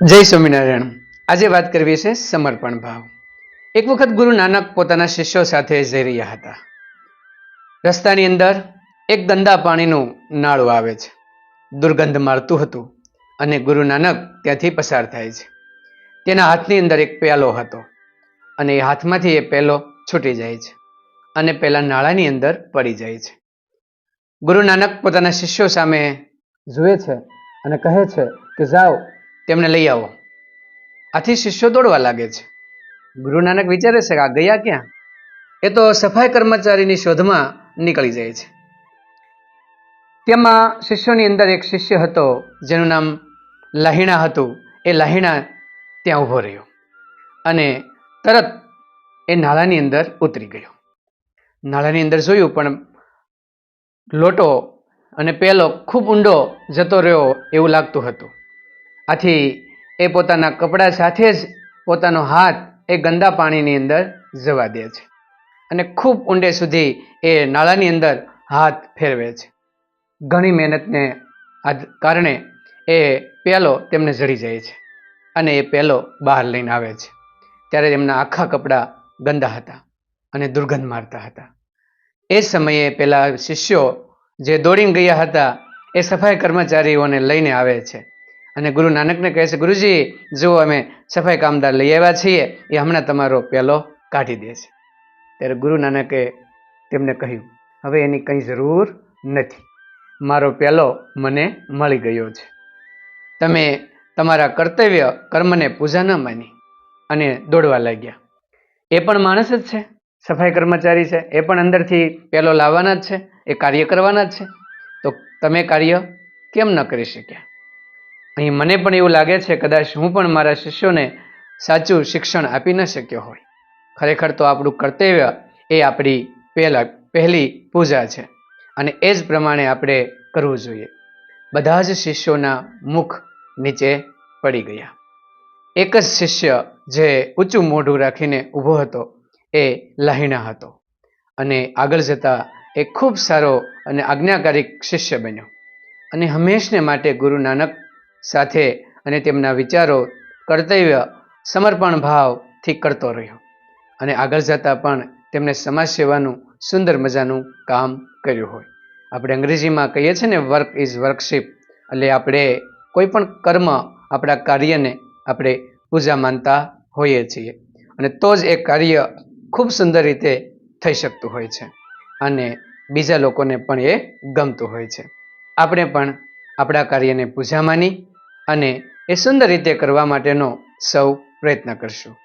જય સ્વામિનારાયણ. આજે વાત કરવી છે સમર્પણ ભાવ. એક વખત ગુરુ નાનક પોતાના શિષ્યો સાથે જઈ રહ્યા હતા. રસ્તાની અંદર એક ગંદા પાણીનું નાળું આવે છે. દુર્ગંધ મારતું હતું અને ગુરુ નાનક ત્યાંથી પસાર થાય છે. તેના હાથની અંદર એક પ્યાલો હતો અને એ હાથમાંથી એ પેલો છૂટી જાય છે અને પેલા નાળાની અંદર પડી જાય છે. ગુરુ નાનક પોતાના શિષ્યો સામે જુએ છે અને કહે છે કે જાઓ તેમને લઈ આવો. આથી શિષ્યો દોડવા લાગે છે. ગુરુ નાનક વિચારે છે કે આ ગયા ક્યાં? એ તો સફાઈ કર્મચારીની શોધમાં નીકળી જાય છે. તેમાં શિષ્યોની અંદર એક શિષ્ય હતો, જેનું નામ લાહિણા હતું. એ લાહિણા ત્યાં ઊભો રહ્યો અને તરત એ નાળાની અંદર ઉતરી ગયો. નાળાની અંદર જોયું, પણ લોટો અને પેલો ખૂબ ઊંડો જતો રહ્યો એવું લાગતું હતું. આથી એ પોતાના કપડાં સાથે જ પોતાનો હાથ એ ગંદા પાણીની અંદર જવા દે છે. અને ખૂબ ઊંડે સુધી એ નાળાની અંદર હાથ ફેરવે છે. ઘણી મહેનતને કારણે એ પેલો તેમને જડી જાય છે અને એ પેલો બહાર લઈને આવે છે. ત્યારે તેમના આખા કપડાં ગંદા હતા અને દુર્ગંધ મારતા હતા. એ સમયે પેલા શિષ્યો જે દોડીને ગયા હતા એ સફાઈ કર્મચારીઓને લઈને આવે છે. અને ગુરુ નાનકને કહે છે, ગુરુજી, જુઓ અમે સફાઈ કામદાર લઈ આવ્યા છીએ. એ હમણાં તમારો પેલો કાઢી દે છે. ત્યારે ગુરુ નાનકે તેમને કહ્યું, હવે એની કંઈ જરૂર નથી. મારો પેલો મને મળી ગયો છે. તમે તમારા કર્તવ્ય કર્મને પૂજા ન માની અને દોડવા લાગ્યા. એ પણ માણસ જ છે. સફાઈ કર્મચારી છે. એ પણ અંદરથી પેલો લાવવાના જ છે. એ કાર્ય કરવાના જ છે. તો તમે કાર્ય કેમ ન કરી શક્યા? અહીં મને પણ એવું લાગે છે, કદાચ હું પણ મારા શિષ્યોને સાચું શિક્ષણ આપી ન શક્યો હોય. ખરેખર તો આપણું કર્તવ્ય એ આપણી પહેલા, પહેલી પૂજા છે અને એ જ પ્રમાણે આપણે કરવું જોઈએ. બધા જ શિષ્યોના મુખ નીચે પડી ગયા. એક જ શિષ્ય જે ઊંચું મોઢું રાખીને ઊભો હતો એ લાહિણા હતો અને આગળ જતાં એ ખૂબ સારો અને આજ્ઞાકારી શિષ્ય બન્યો. અને હંમેશને માટે ગુરુ નાનક સાથે અને તેમના વિચારો કર્તવ્ય સમર્પણ ભાવથી કરતો રહ્યો. અને આગળ જતાં પણ તેમણે સમાજ સેવાનું સુંદર મજાનું કામ કર્યું હોય. આપણે અંગ્રેજીમાં કહીએ છીએ ને, વર્ક ઇઝ વર્કશીપ. એટલે આપણે કોઈ પણ કર્મ આપણા કાર્યને આપણે પૂજા માનતા હોઈએ છીએ. અને તો જ એ કાર્ય ખૂબ સુંદર રીતે થઈ શકતું હોય છે. અને બીજા લોકોને પણ એ ગમતું હોય છે. આપણે પણ આપણા કાર્યને પૂજા માની અને એ સુંદર રીતે કરવા માટેનો સૌ પ્રયત્ન કરશું.